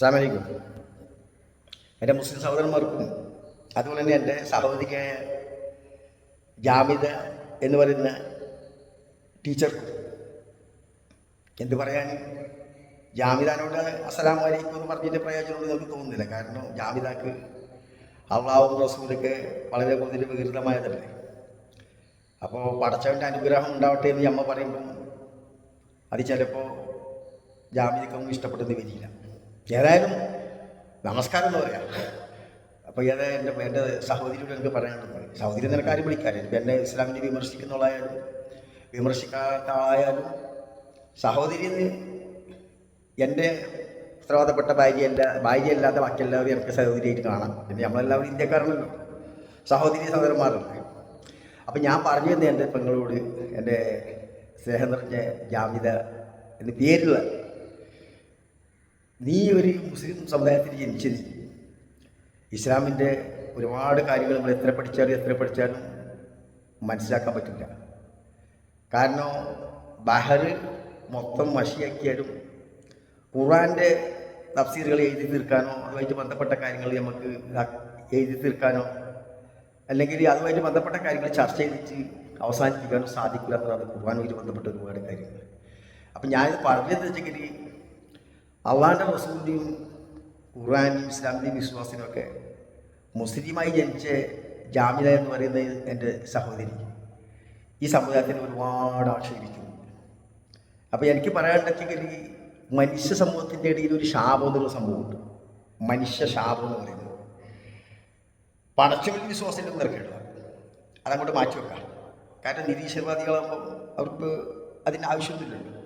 അസ്സാമലൈക്കും എന്റെ മുസ്ലിം സഹോദരന്മാർക്കും അതുപോലെ തന്നെ എന്റെ സഹോദരിക്കായ ജാമിദ എന്ന് പറയുന്ന ടീച്ചർക്കും എന്ത് പറയാൻ? ജാമിദാനോട് അസ്സലാമു അലൈക്കും എന്ന് പറഞ്ഞതിന്റെ പ്രയോജനം നമുക്ക് തോന്നുന്നില്ല. കാരണം ജാമിദാക്ക് അള്ളാവും റസൂലൊക്കെ വളരെ കൂടുതൽ വികൃതമായതല്ലേ? അപ്പോൾ പടച്ചവന്റെ അനുഗ്രഹം ഉണ്ടാവട്ടെ എന്ന് അമ്മ പറയുമ്പം അത് ചിലപ്പോൾ ജാമിദക്കൊന്നും ഇഷ്ടപ്പെട്ടെന്ന് വരില്ല. ഏതായാലും നമസ്കാരം എന്ന് പറയാം. അപ്പോൾ ഏതായാലും എന്റെ എന്റെ സഹോദരിയോട് എനിക്ക് പറയാനുള്ളത് സഹോദരി നിനക്കാരും വിളിക്കാറില്ല. ഇപ്പം എന്നെ ഇസ്ലാമിനെ വിമർശിക്കുന്നവളായാലും വിമർശിക്കാത്ത ആളായാലും സഹോദരി എന്റെ ഉത്തരവാദപ്പെട്ട ഭാര്യയല്ല ഭാര്യയല്ലാത്ത ബാക്കിയെല്ലാവരും എനിക്ക് സഹോദരിയായിട്ട് കാണാം. പിന്നെ നമ്മളെല്ലാവരും ഇന്ത്യക്കാരാണല്ലോ സഹോദരി സഹോദരന്മാരല്ലേ അപ്പം ഞാൻ പറഞ്ഞു തന്നെ എന്റെ പെങ്ങളോട് എന്റെ സ്നേഹം നിറഞ്ഞ ജാമിത എന്ന് പേരുള്ള നീ ഒരു മുസ്ലിം സമുദായത്തിൽ ജനിച്ചത്. ഇസ്ലാമിന്റെ ഒരുപാട് കാര്യങ്ങൾ നമ്മൾ എത്ര പഠിച്ചാലും എത്ര പഠിച്ചാലും മനസ്സിലാക്കാൻ പറ്റില്ല. കാരണം ബഹർ മൊത്തം മഷിയാക്കിയാലും ഖുറാന്റെ തഫ്സീറുകൾ എഴുതി തീർക്കാനോ അതുമായിട്ട് ബന്ധപ്പെട്ട കാര്യങ്ങൾ നമുക്ക് എഴുതി തീർക്കാനോ അല്ലെങ്കിൽ അതുമായിട്ട് ബന്ധപ്പെട്ട കാര്യങ്ങൾ ചർച്ച ചെയ്തിട്ട് അവസാനിപ്പിക്കാനോ സാധിക്കില്ല സാധിക്കില്ലാത്തതാണ് ഖുർആാനുമായിട്ട് ബന്ധപ്പെട്ട ഒരുപാട് കാര്യങ്ങൾ. അപ്പം ഞാനിത് പറഞ്ഞതെന്ന് വെച്ചെങ്കിൽ അള്ളാന്റെ റസൂലിന്റെയും ഖുറാനും ഇസ്ലാമിന്റെയും വിശ്വാസത്തിനൊക്കെ മുസ്ലിമായി ജനിച്ച ജാമില എന്ന് പറയുന്ന എന്റെ സഹോദരി ഈ സമുദായത്തിന് ഒരുപാട് ആക്ഷേപിക്കുന്നു. അപ്പോൾ എനിക്ക് പറയാനുണ്ടെങ്കിൽ മനുഷ്യ സമൂഹത്തിന്റെ ഇടയിൽ ഒരു ശാപം എന്നുള്ള സംഭവമുണ്ട്. മനുഷ്യ ശാപം എന്ന് പറയുന്നത്. പടച്ചവൽ വിശ്വാസത്തിന്റെ നിറക്കേണ്ടത് അതങ്ങോട്ട് മാറ്റി വെക്കാം. കാരണം നിരീശ്വരവാദികളാകുമ്പോൾ അവർക്ക് അതിന്റെ ആവശ്യമൊന്നുമില്ലല്ലോ.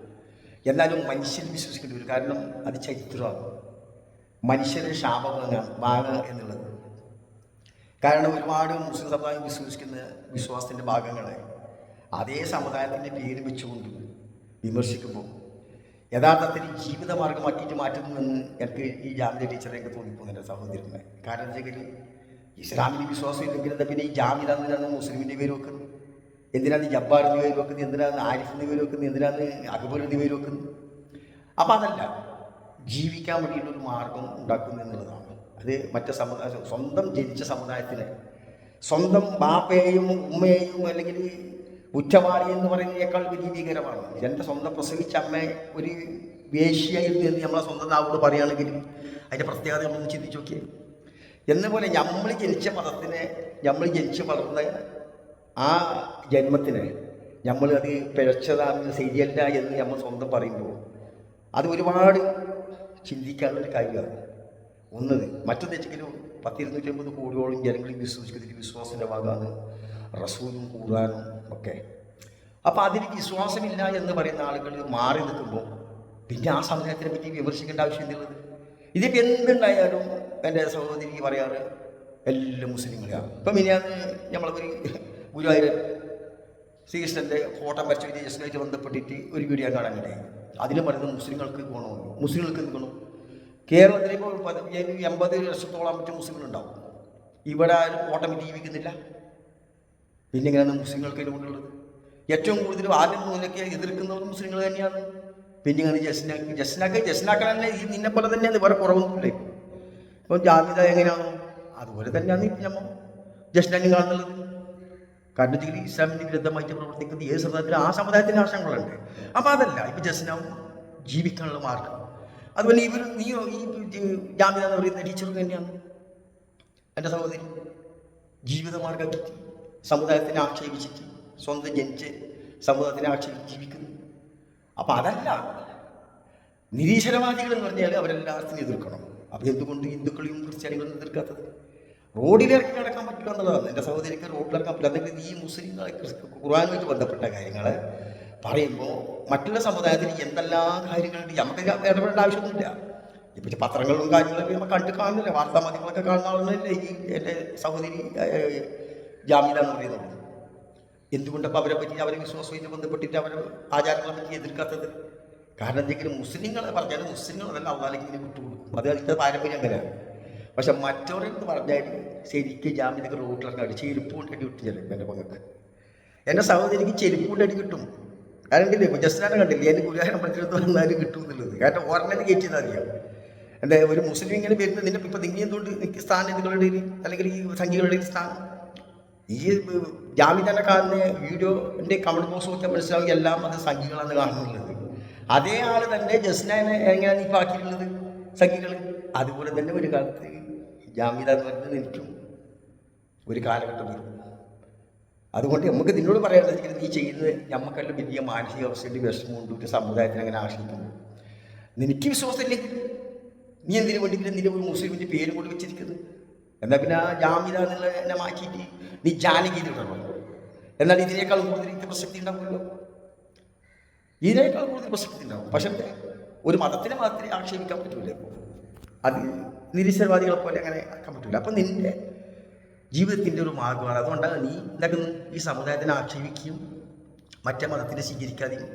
എന്നാലും മനുഷ്യൻ വിശ്വസിക്കേണ്ടി വരും. കാരണം അത് ചരിത്രമാണ്. മനുഷ്യരുടെ ശാപം ഭാഗം എന്നുള്ളത്. കാരണം ഒരുപാട് മുസ്ലിം സമുദായം വിശ്വസിക്കുന്ന വിശ്വാസത്തിന്റെ ഭാഗങ്ങളെ അതേ സമുദായത്തിന്റെ പേര് വെച്ചുകൊണ്ട് വിമർശിക്കുമ്പോൾ യഥാർത്ഥത്തിൽ ജീവിതമാർഗമാക്കിയിട്ട് മാറ്റുന്നുവെന്ന് എനിക്ക് ഈ ജാമ്യ ടീച്ചറെ എനിക്ക് തോന്നിപ്പോകുന്നു എന്റെ സഹോദരനെ കാരണം വെച്ചെങ്കിൽ ഇസ്ലാമിന്റെ വിശ്വാസം ഇല്ലെങ്കിൽ പിന്നെ ഈ എന്തിനാണ് മുസ്ലിമിന്റെ പേര് വെക്കുന്നത്? എന്തിനാണ് ജബ്ബാർ എന്ന് പേര് വെക്കുന്നത്? എന്തിനാണ് ആരിഫ് എന്ന് പേര് വെക്കുന്നത്? എന്തിനാണ് അക്ബർ എന്ന് പേര് വെക്കുന്നത്? അപ്പോൾ അതല്ല ജീവിക്കാൻ വേണ്ടിയിട്ടൊരു മാർഗം ഉണ്ടാക്കുന്നു എന്നുള്ളതാണ്. അത് മറ്റ് സമുദായ സ്വന്തം ജനിച്ച സമുദായത്തിന് സ്വന്തം ബാപ്പയെയും ഉമ്മയെയും അല്ലെങ്കിൽ ഉറ്റവാളി എന്ന് പറയുന്നതിനേക്കാൾ വലിയ ഭീകരമാണ് എന്റെ സ്വന്തം പ്രസവിച്ച അമ്മ ഒരു വേശ്യായിരുന്നു എന്ന് നമ്മളെ സ്വന്തം നാവോട് പറയുകയാണെങ്കിൽ അതിന്റെ പ്രത്യേകത നമ്മളൊന്ന് ചിന്തിച്ചു നോക്കിയേ. എന്നപോലെ നമ്മൾ ജനിച്ച മതത്തിനെ നമ്മൾ ജനിച്ച് വളർന്ന ആ ജന്മത്തിന് നമ്മൾ അത് പിഴച്ചതാണ് ശരിയല്ല എന്ന് നമ്മൾ സ്വന്തം പറയുമ്പോൾ അത് ഒരുപാട് ചിന്തിക്കാനുള്ള കാര്യമാണ്. ഒന്നത് മറ്റൊന്ന് വെച്ചെങ്കിലും പത്തിരുന്നൂറ്റി അമ്പത് കോടിയോളം ജനങ്ങളിൽ വിശ്വസിക്കുന്നതിൽ വിശ്വാസത്തിന്റെ ഭാഗമാണ് റസൂലും കൂടാനും ഒക്കെ. അപ്പോൾ അതിന് വിശ്വാസമില്ല എന്ന് പറയുന്ന ആളുകൾ മാറി നിൽക്കുമ്പോൾ പിന്നെ ആ സമുദായത്തിനെ പറ്റി വിമർശിക്കേണ്ട ആവശ്യം എന്തുള്ളത്? ഇതിപ്പോൾ എന്തുണ്ടായാലും എന്റെ സഹോദരി പറയാറ് എല്ലാ മുസ്ലിങ്ങളാണ് ഇപ്പം ഇനി അത് നമ്മളൊരു ഗുരുവായൂർ ശ്രീകൃഷ്ണന്റെ ഫോട്ടോ വരച്ച വിജയസുമായിട്ട് ബന്ധപ്പെട്ടിട്ട് ഒരു വീഡിയോ കാണാൻ കഴിയും അതിൽ പറയുന്നത് മുസ്ലിങ്ങൾക്ക് ഗുണമുണ്ട് മുസ്ലിങ്ങൾക്ക് ഗുണം? കേരളത്തിൽ ഇപ്പോൾ പതി- എൺപത് ലക്ഷത്തോളം മറ്റു മുസ്ലിങ്ങളുണ്ടാവും. ഇവിടെ ആരും ഓട്ടം ജീവിക്കുന്നില്ല പിന്നെ എങ്ങനെയാണ് മുസ്ലിങ്ങൾക്ക് കൊണ്ടുള്ളത് ഏറ്റവും കൂടുതൽ ആദ്യം മുതലൊക്കെ എതിർക്കുന്നവർ മുസ്ലിങ്ങൾ തന്നെയാണ്. പിന്നെ ഇങ്ങനെ ജസ്നാക്ക് ജസ്നാക്ക് ജസ്നാക്കൾ തന്നെ ഈ നിന്നെ പോലെ തന്നെയാണ്. വേറെ കുറവൊന്നുമില്ല. ഇപ്പം ജാതിത എങ്ങനെയാണോ? അതുപോലെ തന്നെയാണ് ഇപ്പം നമ്മൾ ജസ്നാക്കും കാണുന്നുള്ളത്. കാരണം വെച്ചാൽ ഇസ്ലാമിന് വിരുദ്ധമായിട്ട് പ്രവർത്തിക്കുന്ന ഏത് സമുദായത്തിലും ആ സമുദായത്തിന്റെ ആശങ്കകളുണ്ട് അപ്പം അതല്ല ഇപ്പം ജസ്നാവും ജീവിക്കാനുള്ള മാർഗം. അതുപോലെ ഇവർ നീ ഈ ജാമ്യത എന്ന് പറയുന്ന ടീച്ചർ തന്നെയാണ്. എന്റെ സഹോദരി ജീവിതമാർഗമാക്കിയിട്ട് സമുദായത്തിനെ ആക്ഷേപിച്ചിട്ട് സ്വന്തം ജനിച്ച് സമുദായത്തിനെ ആക്ഷേപിച്ച് ജീവിക്കുന്നു. അപ്പം അതല്ല നിരീശ്വരവാദികൾ എന്ന് പറഞ്ഞാൽ അവരെല്ലാത്തിനും എതിർക്കണം. അപ്പം എന്തുകൊണ്ട് ഹിന്ദുക്കളെയും ക്രിസ്ത്യാനികളും എതിർക്കാത്തത്? റോഡിലിറക്കി നടക്കാൻ പറ്റില്ല എന്നുള്ളതാണ്. എന്റെ സഹോദരിക്ക് റോഡിലിറക്കാൻ പറ്റില്ല. അല്ലെങ്കിൽ ഈ മുസ്ലിം ഖുർആാനുമായിട്ട് ബന്ധപ്പെട്ട കാര്യങ്ങൾ പറയുമ്പോൾ മറ്റുള്ള സമുദായത്തിൽ എന്തെല്ലാം കാര്യങ്ങളുണ്ട്? നമുക്ക് ഇടപെടേണ്ട ആവശ്യമൊന്നുമില്ല. ഇപ്പം പത്രങ്ങളും കാര്യങ്ങളൊക്കെ നമ്മൾ കണ്ട് കാണുന്നില്ല. വാർത്താ മാധ്യമങ്ങളൊക്കെ കാണുന്ന ആളുകളല്ലേ ഈ എന്റെ സഹോദരി ജാമ്യത എന്ന് പറയുന്നത് എന്തുകൊണ്ടപ്പോൾ അവരെ പറ്റി അവരെ വിശ്വാസമായിട്ട് ബന്ധപ്പെട്ടിട്ട് അവരെ ആചാരങ്ങളെ പറ്റി എതിർക്കാത്തത്? കാരണം എന്തെങ്കിലും മുസ്ലിങ്ങളെ പറഞ്ഞാൽ മുസ്ലിങ്ങൾ അതല്ല അവതാലേക്ക് വിട്ടുകൊടുക്കും. അത് അതിന്റെ പാരമ്പര്യം അങ്ങനെയാണ്. പക്ഷെ മറ്റവരെന്ന് പറഞ്ഞാൽ ശരിക്കും ജാമ്യതൊക്കെ റോട്ടിലൊക്കെ അടി ചെരുപ്പ് കൊണ്ടടി ചെറിയ ചിലപ്പോൾ എന്റെ മകൾക്ക്. എന്റെ സഹോദരിക്ക് ചെരുപ്പ് കൊണ്ടടി കിട്ടും. കാരണം കണ്ടില്ലേ ജസ്റ്റിനാണ് കണ്ടില്ലേ? എന്റെ ഗുരുവായൂരം പറ്റിയെടുത്ത് വന്നാലും കിട്ടും എന്നുള്ളത്. കാരണം ഓർമ്മ കയറ്റി അറിയാം. എന്റെ ഒരു മുസ്ലിം ഇങ്ങനെ വരുന്നത് നിന്റെ ഇപ്പം നിങ്ങൾ എന്തുകൊണ്ട് എനിക്ക് സ്ഥാനം നിങ്ങളുടെ അല്ലെങ്കിൽ ഈ സംഖ്യകളുടെ സ്ഥാനം? ഈ ജാമിദാനെ കാണുന്ന വീഡിയോന്റെ കമന്റ് ബോക്സ് നോക്കിയാൽ മനസ്സിലാവും എല്ലാം അത് സംഖ്യകളാണ് കാണുന്നുള്ളത്. അതേ ആൾ തന്നെ ജസ്നാനെ എങ്ങനെയാണ് ഇപ്പോൾ ആക്കിയിട്ടുള്ളത്? സംഖ്യകൾ അതുപോലെ തന്നെ ഒരു കാലത്ത് ജാമിദ എന്ന് പറയുന്നത് എനിക്കും ഒരു കാലഘട്ടം വരും. അതുകൊണ്ട് നമുക്ക് നിന്നോട് പറയാനുള്ളത് നീ ചെയ്യുന്നത് നമുക്കെല്ലാം വലിയ മാനസികാവസ്ഥയുടെ വിഷമമുണ്ട് ഒരു സമുദായത്തിന് അങ്ങനെ ആശ്രയിക്കുന്നു. നിനക്ക് വിശ്വാസമില്ലേ? നീ എന്തിനു വേണ്ടിയിട്ട് നിന്റെ ഒരു മുസ്ലിമിന്റെ പേര് കൊണ്ട് വെച്ചിരിക്കുന്നത്? എന്നാൽ പിന്നെ ആ ജാമ്യത എന്നെ മാറ്റിയിട്ട് നീ ജാനകി ഇടണം എന്നാൽ ഇതിനേക്കാൾ കൂടുതൽ എനിക്ക് പ്രസക്തി ഉണ്ടാവുമല്ലോ? ഇതിനേക്കാൾ കൂടുതൽ പ്രസക്തി ഉണ്ടാവും. പക്ഷേ ഒരു മതത്തിനെ മാത്രമേ ആക്ഷേപിക്കാൻ പറ്റൂല അത് നിരീശ്വരവാദികളെ പോലെ അങ്ങനെ ആക്കാൻ പറ്റില്ല അപ്പം നിന്റെ ജീവിതത്തിന്റെ ഒരു മാർഗമാണ് അതുകൊണ്ടാണ് നീ എന്താക്കുന്നു ഈ സമുദായത്തിനെ ആക്ഷേപിക്കുകയും മറ്റേ മതത്തിനെ സ്വീകരിക്കാതെയും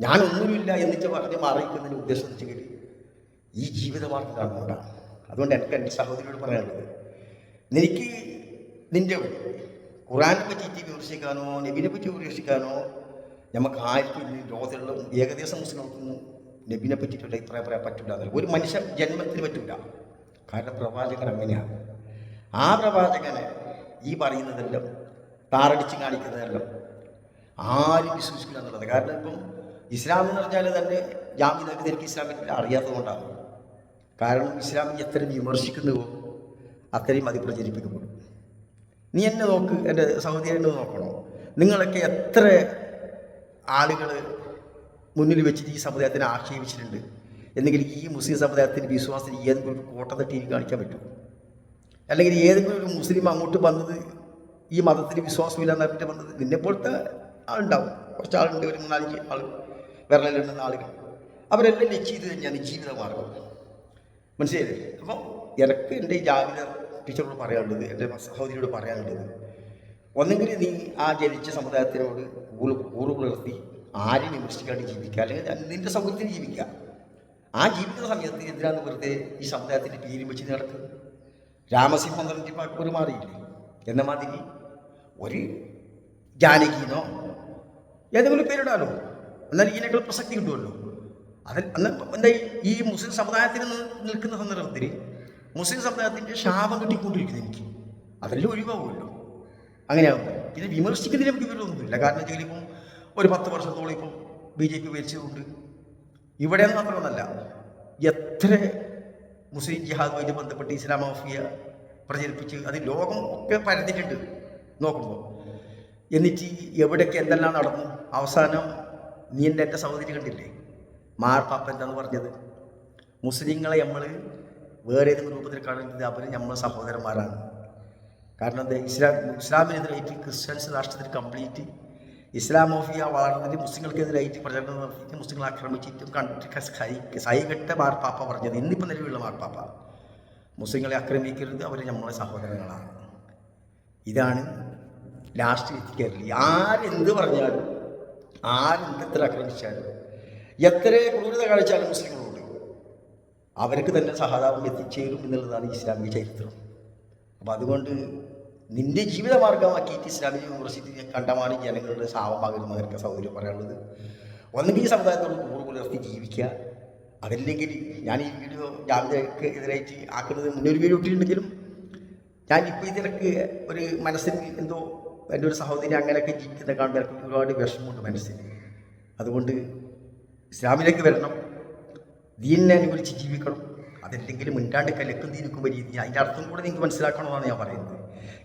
ഞാനൊന്നുമില്ല എന്നിട്ട് പറഞ്ഞ് മാറിക്കുന്നതിന് ഉദ്ദേശം വെച്ചെങ്കിൽ ഈ ജീവിതമാർഗം കാണുന്നതുകൊണ്ടാണ് അതുകൊണ്ട് എനിക്ക് എന്റെ സഹോദരിയോട് പറയാനുള്ളത് നിനക്ക് നിന്റെ ഖുറാനെ പറ്റിയിട്ട് വിമർശിക്കാനോ നബിനെ പറ്റി വിമർശിക്കാനോ നമുക്ക് ആർക്കും ലോകത്തിലുള്ള ഏകദേശം മുസ്ലിങ്ങൾക്കൊന്നും നബിനെ പറ്റിയിട്ടുള്ള ഇത്ര പറയാൻ പറ്റില്ല ഒരു മനുഷ്യൻ ജന്മത്തിന് പറ്റില്ല കാരണം പ്രവാചകൻ അങ്ങനെയാണ് ആ പ്രവാചകനെ ഈ പറയുന്നതെല്ലാം താറടിച്ച് കാണിക്കുന്നതെല്ലാം ആരും വിശ്വസിക്കില്ല എന്നുള്ളത്. കാരണം ഇപ്പം ഇസ്ലാം എന്ന് പറഞ്ഞാൽ തന്നെ ജാമ്യതക്ക് ഇസ്ലാമിനെ അറിയാത്തതുകൊണ്ടാണ് കാരണം ഇസ്ലാം എത്ര വിമർശിക്കുന്നുവോ അത്രയും അത് പ്രചരിപ്പിക്കപ്പെടും. നീ എന്നെ നോക്ക് എന്റെ സഹോദരി എന്നെ നോക്കണോ? നിങ്ങളൊക്കെ എത്ര ആളുകൾ മുന്നിൽ വെച്ചിട്ട് ഈ സമുദായത്തിനെ ആക്ഷേപിച്ചിട്ടുണ്ട്. എന്നെങ്കിൽ ഈ മുസ്ലിം സമുദായത്തിന്റെ വിശ്വാസത്തിന് ഏതെങ്കിലും ഒരു കോട്ട തട്ടി കാണിക്കാൻ പറ്റും അല്ലെങ്കിൽ ഏതെങ്കിലും ഒരു മുസ്ലിം അങ്ങോട്ട് വന്നത് ഈ മതത്തിന് വിശ്വാസമില്ല എന്നറിഞ്ഞിട്ട് വന്നത് നിന്നെപ്പോലത്തെ ആളുണ്ടാവും കുറച്ച് ആളുണ്ട് ഒരു മൂന്നാലഞ്ച് ആൾ വിരലിലുണ്ടെന്ന ആളുകൾ അവരെല്ലാം ലക്ഷ്യം തന്നെയാണ് ജീവിത മാർഗം. മനസ്സിലായില്ലേ? അപ്പം എനിക്ക് എന്റെ ജാവിത ടീച്ചറോട് പറയാനുള്ളത് എന്റെ സഹോദരിയോട് പറയാനുള്ളത് ഒന്നെങ്കിൽ നീ ആ ജനിച്ച സമുദായത്തിനോട് കൂറ് പുലർത്തി ആരെയും വിമർശിക്കാണ്ട് ജീവിക്കുക? അല്ലെങ്കിൽ നിന്റെ സൗകര്യത്തിന് ജീവിക്കുക. ആ ജീവിക്കുന്ന സമയത്ത് എന്തിനാണ് വെറുതെ ഈ സമുദായത്തിന്റെ പേര് വെച്ച് നടക്കുന്നത് രാമസിംഹം ഇപ്പം ഒരു മാറിയില്ലേ? എന്ന മാതിരി ഒരു ജാനകീനോ ഏതെങ്കിലും പേരിടാലോ? എന്നാൽ ഇതിനേക്കാൾ പ്രസക്തി കിട്ടുമല്ലോ. അതിൽ അന്ന് എന്താ ഈ മുസ്ലിം സമുദായത്തിൽ നിന്ന് നിൽക്കുന്ന സന്ദർഭത്തിൽ മുസ്ലിം സമുദായത്തിന്റെ ശാപം കിട്ടിക്കൊണ്ടിരിക്കുന്നു എനിക്ക്. അതെല്ലാം ഒഴിവാകുമല്ലോ അങ്ങനെയാകുമ്പോൾ ഇത് വിമർശിക്കുന്നതിന് നമുക്ക് വിവരമൊന്നുമില്ല കാരണം വെച്ചാൽ ഇപ്പം ഒരു പത്ത് വർഷത്തോളം ഇപ്പം ബി ജെ പി ഭരിച്ചതുകൊണ്ട്. ഇവിടെ മാത്രമൊന്നല്ല എത്ര മുസ്ലിം ജിഹാദുമായി ബന്ധപ്പെട്ട് ഇസ്ലാം മാഫിയ പ്രചരിപ്പിച്ച് അത് ലോകം ഒക്കെ പരന്നിട്ടുണ്ട് നോക്കുമ്പോൾ. എന്നിട്ട് എവിടെയൊക്കെ എന്തെല്ലാം നടന്നു? അവസാനം നീ എന്റെ എന്റെ സഹോദരി കണ്ടില്ലേ? മാർപ്പാപ്പ എന്താന്ന് പറഞ്ഞത്? മുസ്ലിങ്ങളെ നമ്മൾ വേറെ ഏതെങ്കിലും രൂപത്തിൽ കാണുന്നത് അവർ നമ്മൾ സഹോദരന്മാരാണ്. കാരണം ഇസ്ലാം ഇസ്ലാമിനെതിരായിട്ട് ക്രിസ്ത്യൻസ് രാഷ്ട്രത്തിൽ കംപ്ലീറ്റ് ഇസ്ലാം മാഫിയ വളർന്നിട്ട് മുസ്ലിങ്ങൾക്കെതിരായിട്ട് പ്രചരണം നടത്തിയിട്ട് മുസ്ലിങ്ങളെ ആക്രമിച്ചിട്ടും കണ്ടിട്ട് സൈകെട്ട മാർപ്പാപ്പ പറഞ്ഞത്. ഇന്നിപ്പോൾ നിലവിലുള്ള മാർപ്പാപ്പ. മുസ്ലിങ്ങളെ ആക്രമിക്കരുത്. അവർ നമ്മളെ സഹോദരങ്ങളാണ്. ഇതാണ് ലാസ്റ്റ് എത്തിക്കാറില്ല ആരെന്ത് പറഞ്ഞാലും ആരെന്തെത്ര ആക്രമിച്ചാലും എത്ര ക്രൂരത കാണിച്ചാലും മുസ്ലിങ്ങളോട് അവർക്ക് തന്നെ സഹതാപം എത്തിച്ചേരും എന്നുള്ളതാണ് ഇസ്ലാമിക ചരിത്രം. അപ്പം അതുകൊണ്ട് നിന്റെ ജീവിതമാർഗമാക്കിയിട്ട് ഇസ്ലാമിക യൂണിവേഴ്സിറ്റി കണ്ടമാണ് ജനങ്ങളുടെ സാവമാകുന്നവർക്ക് സൗകര്യം പറയാനുള്ളത്. ഒന്നെങ്കിൽ ഈ സമുദായത്തോട് കൂറ് പുലർത്തി ജീവിക്കുക. അതല്ലെങ്കിൽ ഞാൻ ഈ വീഡിയോ ജാമ്യക്ക് എതിരായിട്ട് ആക്കുന്നത് മുന്നേ ഒരു വീഡിയോ ഇട്ടിട്ടുണ്ടെങ്കിലും ഞാൻ ഇപ്പോൾ ഇതിനൊക്കെ ഒരു മനസ്സിന് എന്തോ എന്റെ ഒരു സഹോദരി അങ്ങനെയൊക്കെ ജീവിക്കുന്ന കാണുമ്പോൾ എനിക്ക് ഒരുപാട് വിഷമമുണ്ട് മനസ്സിന്. അതുകൊണ്ട് ഇസ്ലാമിലേക്ക് വരണം. ദീനിനെ അനുകൂലിച്ച് ജീവിക്കണം. അതല്ലെങ്കിൽ മിണ്ടാണ്ട് കലക്കും രീതി അതിന്റെ അർത്ഥം കൂടെ നിങ്ങൾക്ക് മനസ്സിലാക്കണമെന്നാണ് ഞാൻ പറയുന്നത്.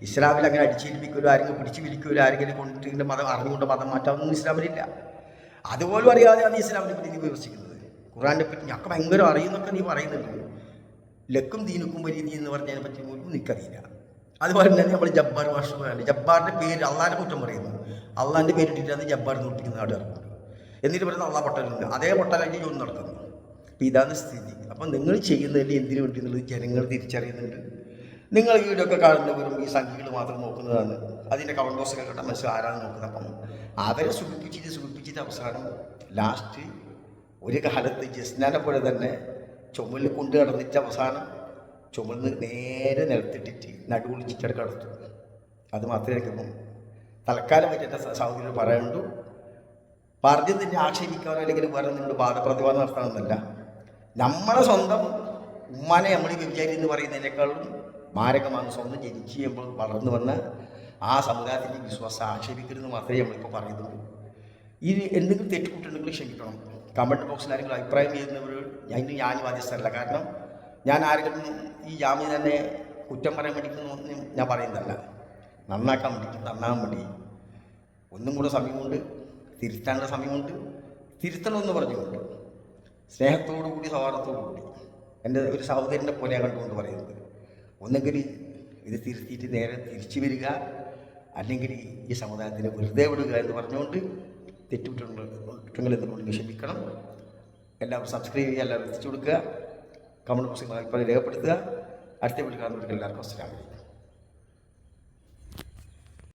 ഇസ്ലാമിൽ അങ്ങനെ അടിച്ചേൽപ്പിക്കലോ ആരെങ്കിലും പിടിച്ചു വിളിക്കലോ ആരെങ്കിലും കൊണ്ടിട്ട് മതം അറിഞ്ഞുകൊണ്ട് മതം മാറ്റാമെന്നൊന്നും ഇസ്ലാമിലില്ല. അതുപോലും അറിയാതെയാണ് ഇസ്ലാമിനെ പറ്റി നീ വിമർശിക്കുന്നത്. ഖുറാനെ പറ്റി ഞങ്ങൾക്ക് ഭയങ്കര അറിയുന്നൊക്കെ നീ പറയുന്നുണ്ട്. ലക്കും ദീനുക്കും രീതി എന്ന് പറഞ്ഞതിനെ പറ്റി നിനക്കറിയില്ല. അതുപോലെ തന്നെ നമ്മൾ ജബ്ബാർ ഭാഷയാണ് ജബ്ബാറിന്റെ പേര് അള്ളാഹിന്റെ കുറ്റം പറയുന്നു. അള്ളാഹിന്റെ പേര് ഇട്ടിട്ടാണ് ജബ്ബാർ നോട്ടിക്കുന്ന നാട് ഇറങ്ങുന്നത് എന്നിട്ട് പറയുന്നത് അള്ളാഹ് പൊട്ടലുണ്ട്. അതേ പൊട്ടലായിട്ട് ജോലി നടക്കുന്നു അപ്പോൾ ഇതാണ് സ്ഥിതി. അപ്പം നിങ്ങൾ ചെയ്യുന്നതിൽ എന്തിനു വേണ്ടി എന്നുള്ളത് ജനങ്ങൾ തിരിച്ചറിയുന്നുണ്ട്. നിങ്ങൾ ഈ വീഡിയോ ഒക്കെ കാണുന്നവരും ഈ സംഖ്യകൾ മാത്രം നോക്കുന്നതാണ്. അതിന്റെ കമന്റ് ബോക്സൊക്കെ കിട്ടാൻ മനസ്സിൽ ആരാണ് നോക്കുന്നത്. അപ്പം അവരെ സുഖിപ്പിച്ചിട്ട് സുഖിപ്പിച്ചിട്ട് അവസാനം ലാസ്റ്റ് ഒരു കാലത്ത് ജസ്നാനെ പോലെ തന്നെ ചുമലിൽ കൊണ്ട് കിടന്നിട്ട് അവസാനം ചുമന്ന് നേരെ നിലത്തിട്ടിട്ട് നടുവിളിച്ചിട്ട് കടത്തു. അത് മാത്രമേ എനിക്കിപ്പം തൽക്കാലം പറ്റി എന്റെ പറയുന്നുണ്ടു പറഞ്ഞു തന്നെ ആക്ഷേപിക്കാനോ അല്ലെങ്കിൽ വേറെ നിങ്ങൾ വാദപ്രതിവാദം നടത്തണമെന്നല്ല നമ്മളെ സ്വന്തം ഉമ്മാനെ നമ്മൾ വിചാരി എന്ന് പറയുന്നതിനേക്കാളും മാരകമാണ് സ്വന്തം ജനിക്കുമ്പോൾ വളർന്നു വന്ന ആ സമുദായത്തിന്റെ വിശ്വാസം ആക്ഷേപിക്കരുതെന്ന് മാത്രമേ നമ്മളിപ്പോൾ പറയുന്നുള്ളൂ. ഈ എന്തെങ്കിലും തെറ്റുകുട്ടുണ്ടെങ്കിൽ ക്ഷമിക്കണം. കമന്റ് ബോക്സിൽ ആരെങ്കിലും അഭിപ്രായം ചെയ്യുന്നവർ ഞാൻ ഞാൻ ബാധ്യസ്ഥരല്ല കാരണം ഞാൻ ആരെങ്കിലും ഈ ജാമ്യം തന്നെ കുറ്റം പറയാൻ വേണ്ടിയിട്ടൊന്നും ഞാൻ പറയുന്നതല്ല. നന്നാക്കാൻ വേണ്ടി നന്നാകാൻ വേണ്ടി ഒന്നും കൂടെ സമയമുണ്ട് തിരുത്താനുള്ള സമയമുണ്ട്. തിരുത്തണമെന്ന് പറഞ്ഞുകൊണ്ട് സ്നേഹത്തോടു കൂടി സൗഹാർദ്ദത്തോടു കൂടി എന്റെ ഒരു സഹോദരന്റെ പോലെ കണ്ടുകൊണ്ട് പറയുന്നത്. ഒന്നെങ്കിൽ ഇത് തിരുത്തിയിട്ട് നേരെ തിരിച്ചു വരിക. അല്ലെങ്കിൽ ഈ സമുദായത്തിന് വെറുതെ വിടുക എന്ന് പറഞ്ഞുകൊണ്ട് തെറ്റുകുറ്റങ്ങൾ എന്തുകൊണ്ട് ക്ഷമിക്കണം എല്ലാവരും സബ്സ്ക്രൈബ് ചെയ്യുക എല്ലാവരും എത്തിച്ചു കൊടുക്കുക. കമന്റ് ബോക്സിൽ അഭിപ്രായം രേഖപ്പെടുത്തുക. അടുത്ത വീട്ടിൽ കാണുന്നവർക്ക് എല്ലാവർക്കും അസ്സലാമലൈക്കും